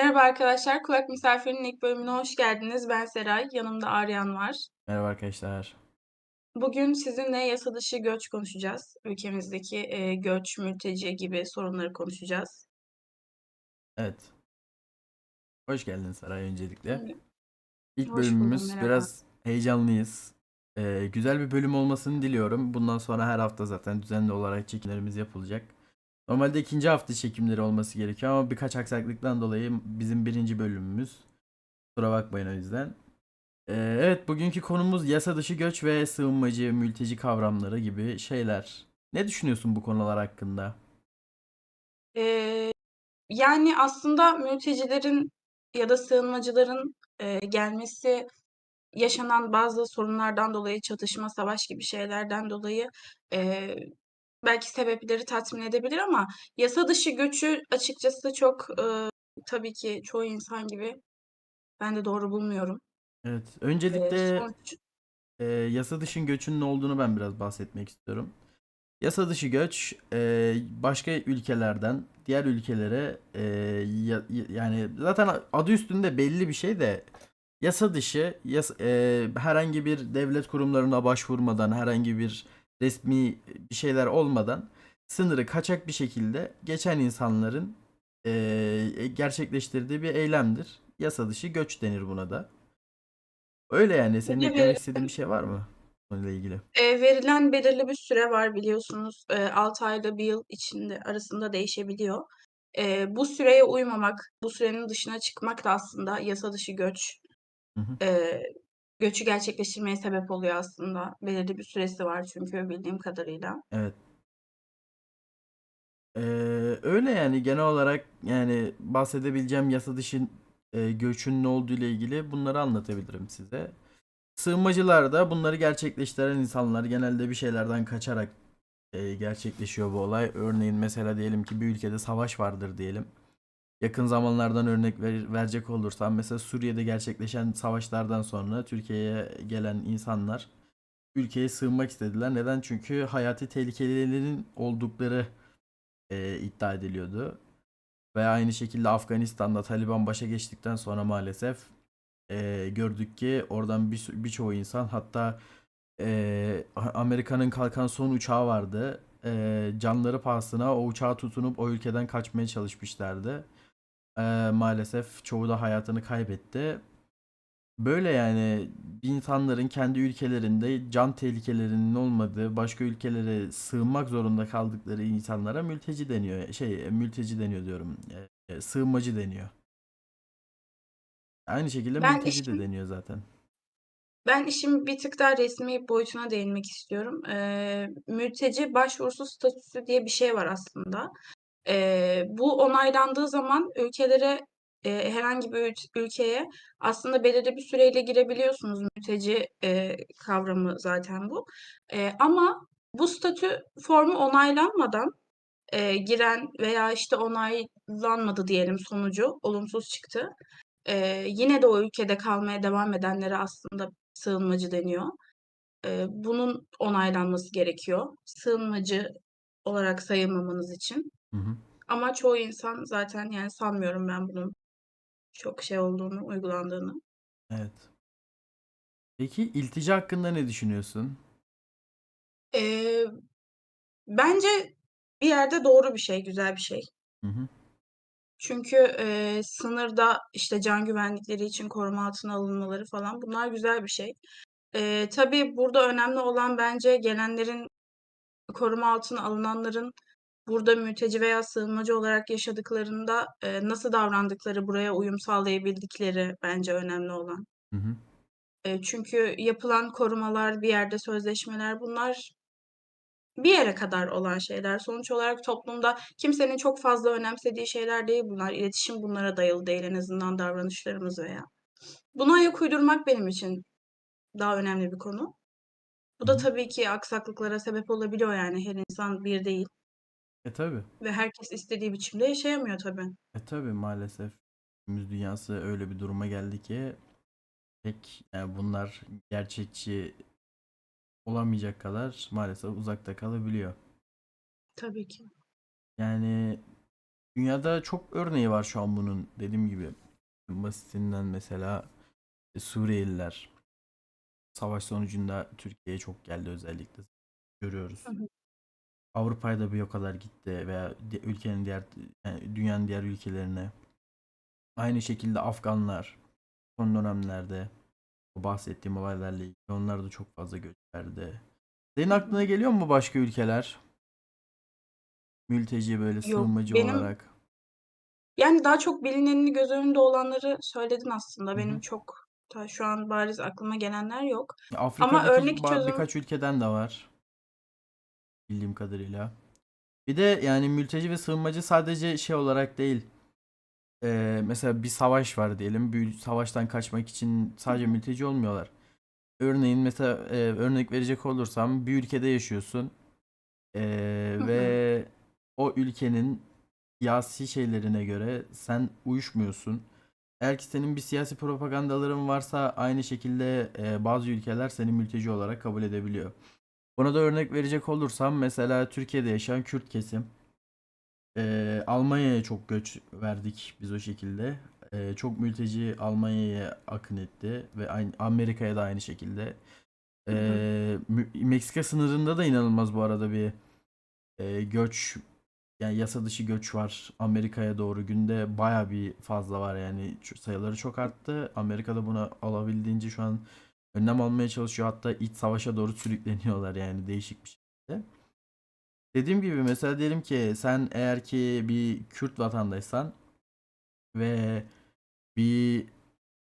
Merhaba arkadaşlar, Kulak Misafiri'nin ilk bölümüne hoş geldiniz. Ben Seray, yanımda Aryan var. Merhaba arkadaşlar. Bugün sizinle yasa dışı göç konuşacağız. Ülkemizdeki e, göç, mülteci gibi sorunları konuşacağız. Evet. Hoş geldin Saray öncelikle. İlk Hoş bölümümüz buldum, merhaba. biraz heyecanlıyız. Ee, güzel bir bölüm olmasını diliyorum. Bundan sonra her hafta zaten düzenli olarak çekimlerimiz yapılacak. Normalde ikinci hafta çekimleri olması gerekiyor ama birkaç aksaklıktan dolayı bizim birinci bölümümüz. Kusura bakmayın o yüzden. Ee, evet bugünkü konumuz yasa dışı göç ve sığınmacı, mülteci kavramları gibi şeyler. Ne düşünüyorsun bu konular hakkında? E, yani aslında mültecilerin ya da sığınmacıların e, gelmesi yaşanan bazı sorunlardan dolayı, çatışma, savaş gibi şeylerden dolayı e, belki sebepleri tatmin edebilir ama yasa dışı göçü açıkçası çok e, tabii ki çoğu insan gibi ben de doğru bulmuyorum. Evet, E, öncelikle sonuç e, yasa dışı göçün ne olduğunu ben biraz bahsetmek istiyorum. Yasa dışı göç e, başka ülkelerden diğer ülkelere e, ya- yani zaten adı üstünde belli bir şey de yasa dışı yas- e, herhangi bir devlet kurumlarına başvurmadan herhangi bir resmi bir şeyler olmadan sınırı kaçak bir şekilde geçen insanların e, gerçekleştirdiği bir eylemdir. Yasa dışı göç denir buna da. Öyle yani. Senin Peki eklemek istediğin bir şey var mı konuyla ilgili? e, verilen belirli bir süre var biliyorsunuz. E, 6 ayda bir yıl içinde arasında değişebiliyor. E, bu süreye uymamak, bu sürenin dışına çıkmak da aslında yasa dışı göç Hı hı. e, göçü gerçekleştirmeye sebep oluyor aslında. Belirli bir süresi var çünkü bildiğim kadarıyla. Evet. Ee, öyle yani genel olarak yani bahsedebileceğim yasa dışı e, göçün ne olduğu ile ilgili bunları anlatabilirim size. Sığınmacılar da bunları gerçekleştiren insanlar genelde bir şeylerden kaçarak e, gerçekleşiyor bu olay. Örneğin mesela diyelim ki bir ülkede savaş vardır diyelim. Yakın zamanlardan örnek ver- verecek olursam mesela Suriye'de gerçekleşen savaşlardan sonra Türkiye'ye gelen insanlar ülkeye sığınmak istediler. Neden? Çünkü hayati tehlikelerin oldukları e, iddia ediliyordu. Ve aynı şekilde Afganistan'da Taliban başa geçtikten sonra maalesef e, gördük ki oradan bir, birçoğu insan hatta e, Amerika'nın kalkan son uçağı vardı. E, canları pahasına o uçağa tutunup o ülkeden kaçmaya çalışmışlardı. E, maalesef çoğu da hayatını kaybetti. Böyle yani insanların kendi ülkelerinde can tehlikelerinin olmadığı başka ülkelere sığınmak zorunda kaldıkları insanlara mülteci deniyor. Şey mülteci deniyor diyorum. E, e, sığınmacı deniyor. Aynı şekilde Ben mülteci de işim deniyor zaten. Ben işin bir tık daha resmi boyutuna değinmek istiyorum. Eee, mülteci başvurusu statüsü diye bir şey var aslında. Eee, bu onaylandığı zaman ülkelere, eee, herhangi bir ülkeye aslında belirli bir süreyle girebiliyorsunuz. Mülteci, eee, kavramı zaten bu. Eee, ama bu statü formu onaylanmadan, eee, giren veya, işte, onaylanmadı diyelim sonucu olumsuz çıktı. Eee, yine de o ülkede kalmaya devam edenlere aslında sığınmacı deniyor. Eee, bunun onaylanması gerekiyor, sığınmacı olarak sayılmamanız için. Hı hı. Ama çoğu insan zaten, yani, sanmıyorum ben bunun çok şey olduğunu, uygulandığını. Evet. Peki iltica hakkında ne düşünüyorsun? Eee, bence bir yerde doğru bir şey, güzel bir şey. Hı hı. Çünkü, eee, sınırda, işte, can güvenlikleri için koruma altına alınmaları falan bunlar güzel bir şey. Eee, tabii burada önemli olan bence gelenlerin, koruma altına alınanların burada mülteci veya sığınmacı olarak yaşadıklarında, eee, nasıl davrandıkları, buraya uyum sağlayabildikleri bence önemli olan. Hı hı. Eee, çünkü yapılan korumalar, bir yerde sözleşmeler bunlar bir yere kadar olan şeyler. Sonuç olarak toplumda kimsenin çok fazla önemsediği şeyler değil bunlar. İletişim bunlara dayalı değil en azından davranışlarımız veya. Buna ayak uydurmak benim için daha önemli bir konu. Bu da tabii ki aksaklıklara sebep olabiliyor yani her insan bir değil E tabi. ve herkes istediği biçimde yaşayamıyor tabii. E tabi maalesef günümüz dünyası öyle bir duruma geldi ki pek yani bunlar gerçekçi olamayacak kadar maalesef uzakta kalabiliyor. Tabii ki. Yani dünyada çok örneği var şu an bunun. Dediğim gibi en basitinden mesela e, Suriyeliler savaş sonucunda Türkiye'ye çok geldi özellikle görüyoruz. Hı hı. Avrupa'ya da bir o kadar gitti veya ülkenin diğer yani dünyanın diğer ülkelerine. Aynı şekilde Afganlar son dönemlerde o bahsettiğim olaylarla ilgili onlar da çok fazla göç verdi. Senin aklına geliyor mu başka ülkeler? Mülteci böyle Yok, sığınmacı benim olarak. yani daha çok bilinenini göz önünde olanları söyledin aslında. Hı Benim çok ta şu an bariz aklıma gelenler yok. Ama Afrika'daki örnek ba- çözüm birkaç ülkeden de var bildiğim kadarıyla. Bir de yani mülteci ve sığınmacı sadece şey olarak değil. Ee, mesela bir savaş var diyelim. Bir savaştan kaçmak için sadece mülteci olmuyorlar. Örneğin mesela e, örnek verecek olursam bir ülkede yaşıyorsun Ee, ve o ülkenin siyasi şeylerine göre sen uyuşmuyorsun. Eğer ki senin bir siyasi propagandaların varsa aynı şekilde e, bazı ülkeler seni mülteci olarak kabul edebiliyor. Buna da örnek verecek olursam mesela Türkiye'de yaşayan Kürt kesim. e, Almanya'ya çok göç verdik biz o şekilde. E, çok mülteci Almanya'ya akın etti ve aynı Amerika'ya da aynı şekilde. E, Meksika sınırında da inanılmaz bu arada bir e, göç yani yasa dışı göç var Amerika'ya doğru günde baya bir fazla var yani sayıları çok arttı. Amerika'da buna alabildiğince şu an önlem almaya çalışıyor hatta iç savaşa doğru sürükleniyorlar yani değişik bir şekilde. Dediğim gibi mesela diyelim ki sen eğer ki bir Kürt vatandaşsan ve bir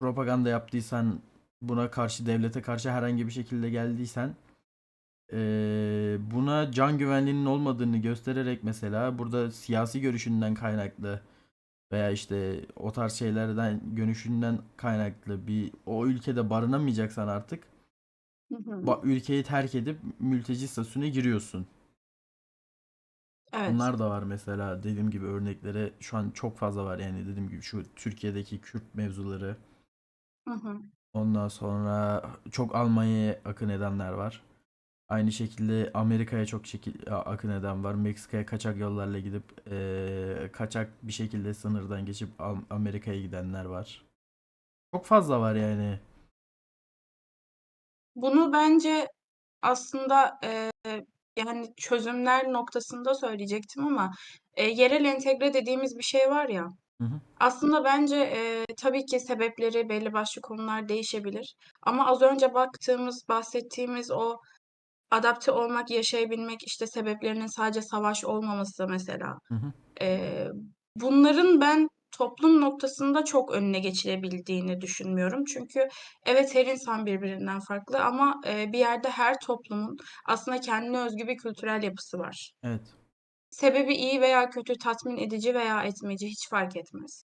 propaganda yaptıysan buna karşı devlete karşı herhangi bir şekilde geldiysen buna can güvenliğinin olmadığını göstererek mesela burada siyasi görüşünden kaynaklı veya işte o tarz şeylerden görüşünden kaynaklı bir o ülkede barınamayacaksan artık Hı hı. ba- ülkeyi terk edip mülteci statüsüne giriyorsun. Evet. Bunlar da var mesela dediğim gibi örnekleri şu an çok fazla var yani dediğim gibi şu Türkiye'deki Kürt mevzuları Hı hı. ondan sonra çok Almanya'ya akın edenler var. Aynı şekilde Amerika'ya çok şekil akın eden var. Meksika'ya kaçak yollarla gidip eee, kaçak bir şekilde sınırdan geçip Am- Amerika'ya gidenler var. Çok fazla var yani. Bunu bence aslında eee, yani çözümler noktasında söyleyecektim ama e, yerel entegre dediğimiz bir şey var ya. Hı hı. Aslında bence e, tabii ki sebepleri belli başlı konular değişebilir. Ama az önce baktığımız, bahsettiğimiz o adapte olmak, yaşayabilmek, işte sebeplerinin sadece savaş olmaması mesela. Hı hı. Eee, bunların ben toplum noktasında çok önüne geçilebildiğini düşünmüyorum. Çünkü evet her insan birbirinden farklı ama eee, bir yerde her toplumun aslında kendine özgü bir kültürel yapısı var. Evet. Sebebi iyi veya kötü, tatmin edici veya etmeci hiç fark etmez.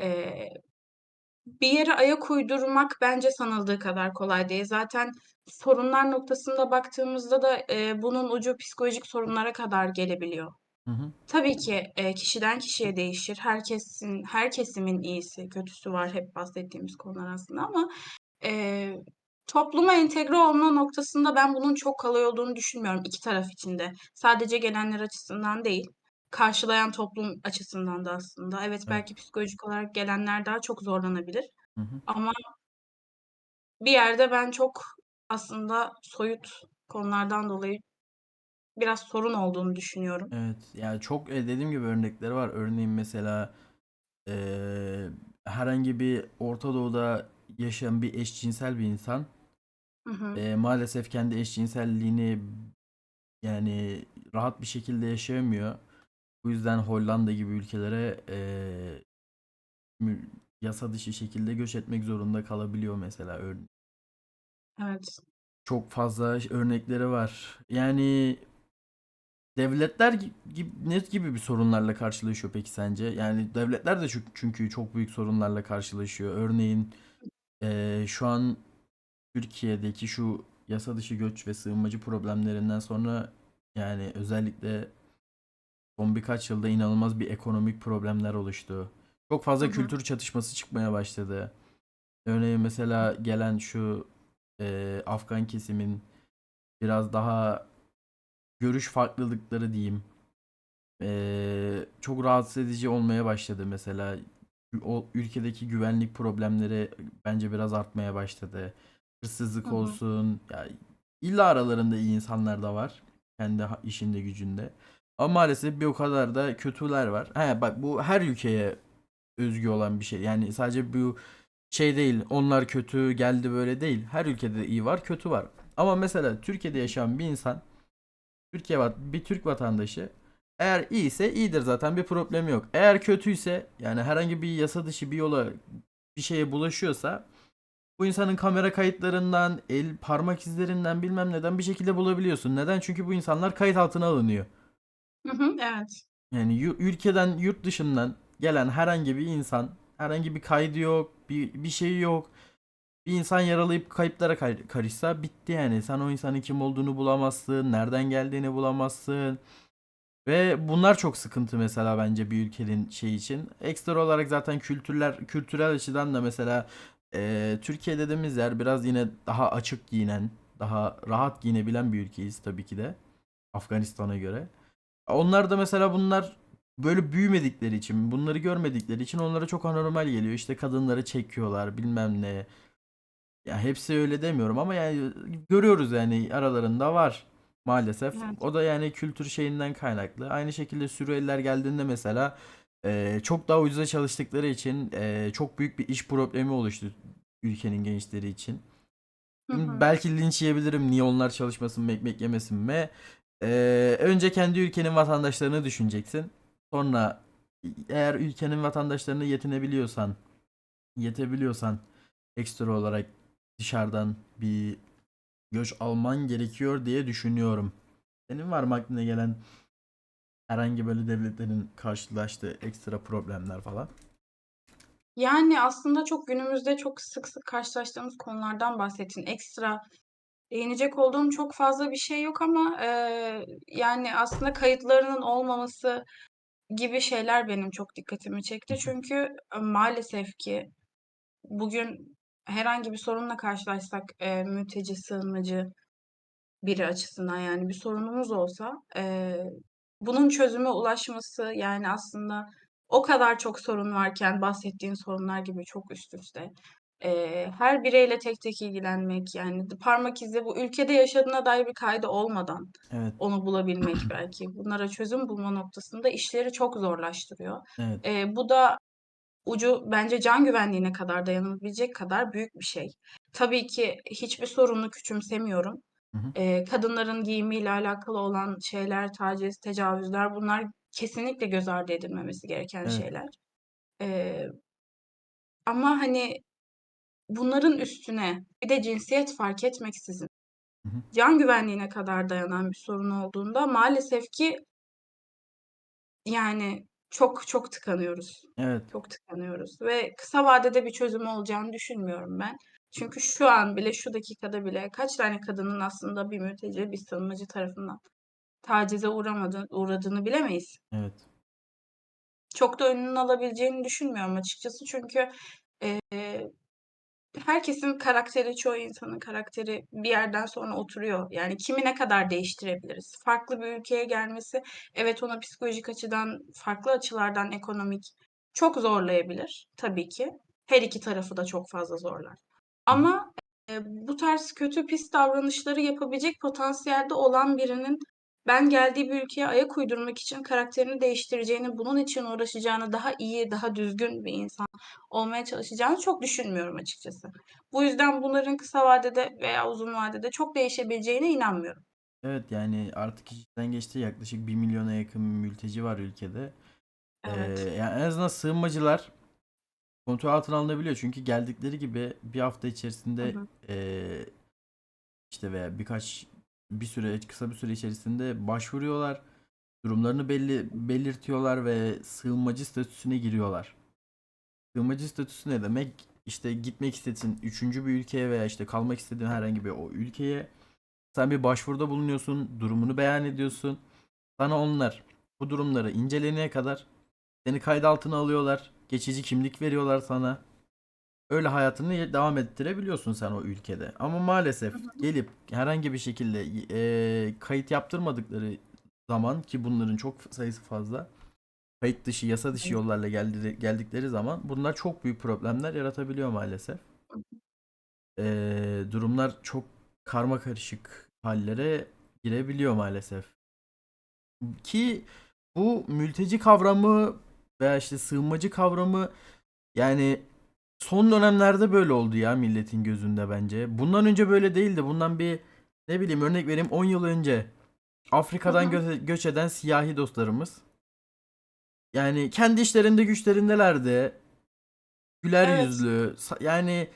Eee, bir yere ayak uydurmak bence sanıldığı kadar kolay değil. Zaten sorunlar noktasında baktığımızda da eee, bunun ucu psikolojik sorunlara kadar gelebiliyor. Hı hı. Tabii ki kişiden kişiye değişir. Herkesin, her kesimin iyisi, kötüsü var hep bahsettiğimiz konular aslında ama eee, topluma entegre olma noktasında ben bunun çok kolay olduğunu düşünmüyorum iki taraf için de. Sadece gelenler açısından değil, karşılayan toplum açısından da aslında. Evet belki psikolojik olarak gelenler daha çok zorlanabilir Hı hı. ama bir yerde ben çok aslında soyut konulardan dolayı biraz sorun olduğunu düşünüyorum. Evet. Yani çok e, dediğim gibi örnekleri var. Örneğin mesela eee, herhangi bir Orta Doğu'da yaşayan bir eşcinsel bir insan Hı hı. eee, maalesef kendi eşcinselliğini yani rahat bir şekilde yaşayamıyor. Bu yüzden Hollanda gibi ülkelere mü- yasa dışı şekilde göç etmek zorunda kalabiliyor mesela. Ör- Evet. Çok fazla örnekleri var. Yani devletler gibi ne gibi bir sorunlarla karşılaşıyor peki sence? Yani devletler de çünkü, çünkü çok büyük sorunlarla karşılaşıyor. Örneğin eee, şu an Türkiye'deki şu yasa dışı göç ve sığınmacı problemlerinden sonra yani özellikle son birkaç yılda inanılmaz bir ekonomik problemler oluştu. Çok Hı fazla hı. kültür çatışması çıkmaya başladı. Örneğin mesela gelen şu eee, Afgan kesimin biraz daha görüş farklılıkları diyeyim. eee, çok rahatsız edici olmaya başladı mesela. O ülkedeki güvenlik problemleri bence biraz artmaya başladı. Hırsızlık Hı hı. olsun. Ya illa aralarında iyi insanlar da var. Kendi ha- işinde gücünde. Ama maalesef bir o kadar da kötüler var. He bak bu her ülkeye özgü olan bir şey. Yani sadece bu şey değil. Onlar kötü geldi böyle değil. Her ülkede iyi var, kötü var. Ama mesela Türkiye'de yaşayan bir insan Türkiye bir Türk vatandaşı eğer iyiyse iyidir zaten bir problemi yok. Eğer kötüyse yani herhangi bir yasa dışı bir yola bir şeye bulaşıyorsa bu insanın kamera kayıtlarından, el parmak izlerinden bilmem neden bir şekilde bulabiliyorsun. Neden? Çünkü bu insanlar kayıt altına alınıyor. Hı hı, evet. Yani yu- ülkeden, yurt dışından gelen herhangi bir insan, herhangi bir kaydı yok, bir, bir şey yok. Bir insan yaralayıp kayıplara kay- karışsa bitti yani. Sen o insanın kim olduğunu bulamazsın, nereden geldiğini bulamazsın. Ve bunlar çok sıkıntı mesela bence bir ülkenin şey için. Ekstra olarak zaten kültürler, kültürel açıdan da mesela eee, Türkiye dediğimiz yer biraz yine daha açık giyinen, daha rahat giyinebilen bir ülkeyiz tabii ki de. Afganistan'a göre. Onlar da mesela bunlar böyle büyümedikleri için, bunları görmedikleri için onlara çok anormal geliyor. İşte kadınları çekiyorlar, bilmem ne. Ya hepsi öyle demiyorum ama yani görüyoruz yani aralarında var maalesef. Evet. O da yani kültür şeyinden kaynaklı. Aynı şekilde Suriyeliler geldiğinde mesela eee, çok daha ucuza çalıştıkları için eee, çok büyük bir iş problemi oluştu ülkenin gençleri için. Hı hı. belki linç yiyebilirim niye onlar çalışmasın mı ekmek yemesin mi? Ee, önce kendi ülkenin vatandaşlarını düşüneceksin. Sonra eğer ülkenin vatandaşlarını yetinebiliyorsan, yetebiliyorsan ekstra olarak dışarıdan bir göç alman gerekiyor diye düşünüyorum. Senin var mı aklına gelen herhangi böyle devletlerin karşılaştığı ekstra problemler falan? Yani aslında çok günümüzde çok sık sık karşılaştığımız konulardan bahsettin. Ekstra değinecek olduğum çok fazla bir şey yok ama eee, yani aslında kayıtlarının olmaması gibi şeyler benim çok dikkatimi çekti. Çünkü e, maalesef ki bugün herhangi bir sorunla karşılaşsak eee, mülteci, sığınmacı biri açısından yani bir sorunumuz olsa eee, bunun çözüme ulaşması yani aslında o kadar çok sorun varken bahsettiğin sorunlar gibi çok üst üste. Eee, her bireyle tek tek ilgilenmek yani parmak izi bu ülkede yaşadığına dair bir kaydı olmadan Evet, onu bulabilmek belki bunlara çözüm bulma noktasında işleri çok zorlaştırıyor. evet, Eee, bu da ucu bence can güvenliğine kadar dayanabilecek kadar büyük bir şey. Tabii ki hiçbir sorunu küçümsemiyorum. Hı hı. Eee, kadınların giyimiyle alakalı olan şeyler, taciz, tecavüzler bunlar kesinlikle göz ardı edilmemesi gereken evet, şeyler. Eee, ama hani bunların üstüne bir de cinsiyet fark etmeksizin hı hı. can güvenliğine kadar dayanan bir sorun olduğunda maalesef ki yani çok çok tıkanıyoruz. Evet, Çok tıkanıyoruz ve kısa vadede bir çözüm olacağını düşünmüyorum ben. Çünkü şu an bile, şu dakikada bile kaç tane kadının aslında bir mülteci, bir sığınmacı tarafından tacize uğramadı, uğradığını bilemeyiz. evet, Çok da önünün alabileceğini düşünmüyorum açıkçası. Çünkü eee, herkesin karakteri, çoğu insanın karakteri bir yerden sonra oturuyor. Yani kimi ne kadar değiştirebiliriz? Farklı bir ülkeye gelmesi, evet ona psikolojik açıdan, farklı açılardan ekonomik çok zorlayabilir tabii ki. Her iki tarafı da çok fazla zorlar. Ama e, bu tarz kötü pis davranışları yapabilecek potansiyelde olan birinin ben geldiği bir ülkeye ayak uydurmak için karakterini değiştireceğini, bunun için uğraşacağını, daha iyi, daha düzgün bir insan olmaya çalışacağını çok düşünmüyorum açıkçası. Bu yüzden bunların kısa vadede veya uzun vadede çok değişebileceğine inanmıyorum. Evet yani artık işten geçti yaklaşık 1 milyona yakın mülteci var ülkede. Ee, Evet. yani en azından sığınmacılar kontrol altına alınabiliyor. Çünkü geldikleri gibi bir hafta Hı içerisinde hı. ee, işte veya birkaç bir süre kısa bir süre içerisinde başvuruyorlar. Durumlarını belli belirtiyorlar ve sığınmacı statüsüne giriyorlar. Sığınmacı statüsü ne demek? İşte gitmek istediğin üçüncü bir ülkeye veya işte kalmak istediğin herhangi bir o ülkeye sen bir başvuruda bulunuyorsun, durumunu beyan ediyorsun. Sana onlar bu durumları incelenene kadar seni kayıt altına alıyorlar. Geçici kimlik veriyorlar sana. Öyle hayatını devam ettirebiliyorsun sen o ülkede. Ama maalesef gelip herhangi bir şekilde eee, kayıt yaptırmadıkları zaman ki bunların çok sayısı fazla kayıt dışı, yasa dışı yollarla geldi, geldikleri zaman bunlar çok büyük problemler yaratabiliyor maalesef. Ee, durumlar çok karma karışık hallere girebiliyor maalesef. Ki bu mülteci kavramı veya işte sığınmacı kavramı yani son dönemlerde böyle oldu ya milletin gözünde bence. Bundan önce böyle değildi. Bundan bir ne bileyim örnek vereyim 10 yıl önce Afrika'dan Hı hı. gö- göç eden siyahi dostlarımız yani kendi işlerinde güçlerindelerdi. Güler Evet. yüzlü. sa- Yani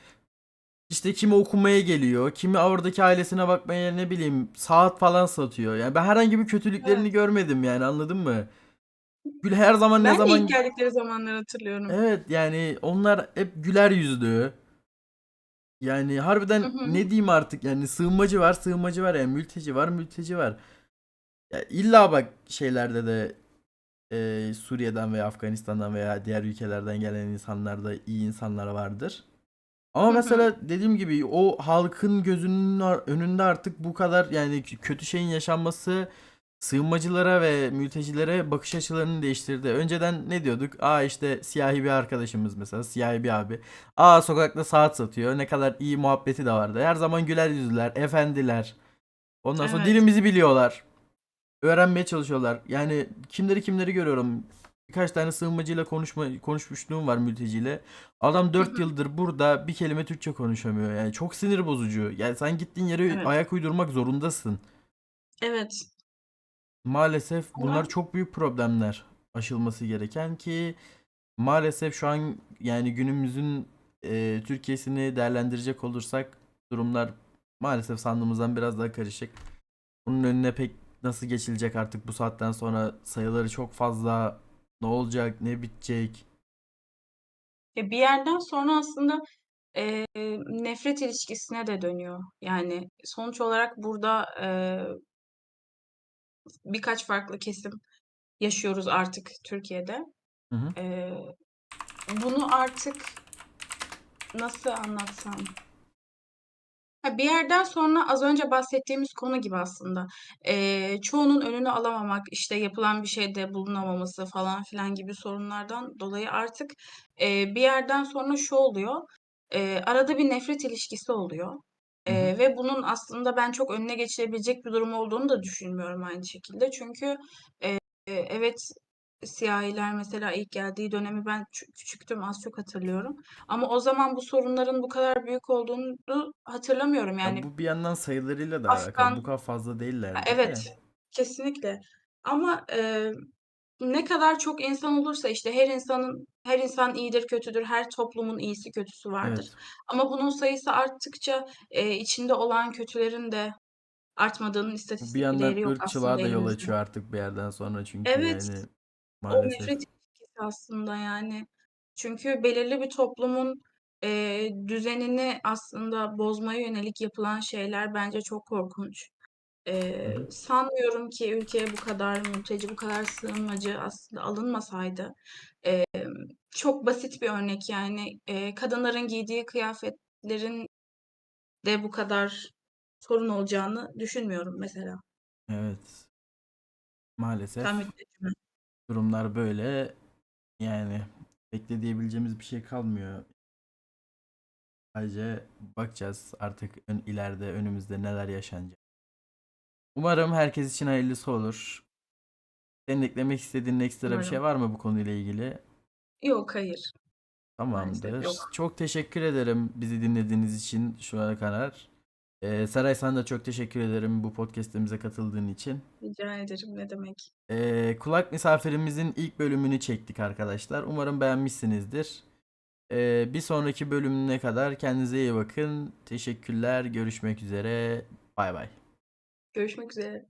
işte kimi okumaya geliyor, kimi oradaki ailesine bakmaya ne bileyim saat falan satıyor. Yani ben herhangi bir kötülüklerini Evet. görmedim yani anladın mı? Gül her zaman ne Ben de zaman ilk geldikleri zamanları hatırlıyorum. Evet yani onlar hep güler yüzlü. Yani harbiden Hı ne diyeyim artık yani sığınmacı var sığınmacı var yani mülteci var mülteci var. Ya illa bak şeylerde de e, Suriye'den veya Afganistan'dan veya diğer ülkelerden gelen insanlar da iyi insanlar vardır. Ama Hı hı. mesela dediğim gibi o halkın gözünün ar- önünde artık bu kadar yani k- kötü şeyin yaşanması sığınmacılara ve mültecilere bakış açılarını değiştirdi. Önceden ne diyorduk? Aa işte siyahi bir arkadaşımız mesela siyahi bir abi. Aa sokakta saat satıyor. Ne kadar iyi muhabbeti de vardı. Her zaman güler yüzlüler, efendiler. Ondan sonra Evet. dilimizi biliyorlar. Öğrenmeye çalışıyorlar. Yani kimleri kimleri görüyorum. Birkaç tane sığınmacıyla konuşma konuşmuşluğum var mülteciyle. Adam 4 hı. yıldır burada bir kelime Türkçe konuşamıyor. Yani çok sinir bozucu. Yani sen gittiğin yere Evet. ayak uydurmak zorundasın. Evet. Maalesef bunlar çok büyük problemler aşılması gereken ki maalesef şu an yani günümüzün e, Türkiye'sini değerlendirecek olursak durumlar maalesef sandığımızdan biraz daha karışık. Bunun önüne pek nasıl geçilecek artık bu saatten sonra sayıları çok fazla ne olacak ne bitecek ya bir yerden sonra aslında eee, nefret ilişkisine de dönüyor. Yani sonuç olarak burada eee, birkaç farklı kesim yaşıyoruz artık Türkiye'de. Hı hı. Eee, bunu artık nasıl anlatsam? Ha, bir yerden sonra az önce bahsettiğimiz konu gibi aslında. Eee, çoğunun önünü alamamak, işte yapılan bir şeyde bulunamaması falan filan gibi sorunlardan dolayı artık eee, bir yerden sonra şu oluyor. Eee, arada bir nefret ilişkisi oluyor. Hı hı. Eee, ve bunun aslında ben çok önüne geçilebilecek bir durum olduğunu da düşünmüyorum aynı şekilde. Çünkü eee, evet siyahiler mesela ilk geldiği dönemi ben çü- küçüktüm az çok hatırlıyorum. Ama o zaman bu sorunların bu kadar büyük olduğunu hatırlamıyorum. Ya Yani bu bir yandan sayılarıyla da alakalı. Bu Afgan kadar fazla Ha, değillerdi evet, kesinlikle. Ama eee, ne kadar çok insan olursa işte her insanın her insan iyidir, kötüdür. Her toplumun iyisi, kötüsü vardır. Evet. Ama bunun sayısı arttıkça eee, içinde olan kötülerin de artmadığının Bu bir istatistik bir yandan yok ırkçılığa aslında da yol açıyor artık bir yerden sonra çünkü Evet, yani o maalesef. nefret ilişkisi aslında yani. Çünkü belirli bir toplumun eee, düzenini aslında bozmaya yönelik yapılan şeyler bence çok korkunç. Hı Eee, hı. sanmıyorum ki ülkeye bu kadar mülteci, bu kadar sığınmacı aslında alınmasaydı. Emm, çok basit bir örnek yani eee, kadınların giydiği kıyafetlerin de bu kadar sorun olacağını düşünmüyorum mesela. Evet. Tam Maalesef durumlar böyle. Yani bekle diyebileceğimiz bir şey kalmıyor. Sadece bakacağız artık ön, ileride önümüzde neler yaşanacak. Umarım herkes için hayırlısı olur. Senin eklemek istediğin ekstra bir şey Umarım. var mı bu konuyla ilgili? Yok, hayır. Maalesef Tamamdır. yok. Çok teşekkür ederim bizi dinlediğiniz için şu ana kadar. Ee, Saray sana da çok teşekkür ederim bu podcast'imize katıldığın için. Rica ederim, ne demek. Ee, kulak misafirimizin ilk bölümünü çektik arkadaşlar. Umarım beğenmişsinizdir. Ee, bir sonraki bölümüne kadar kendinize iyi bakın. Teşekkürler. Görüşmek üzere. Bay bay. Görüşmek üzere.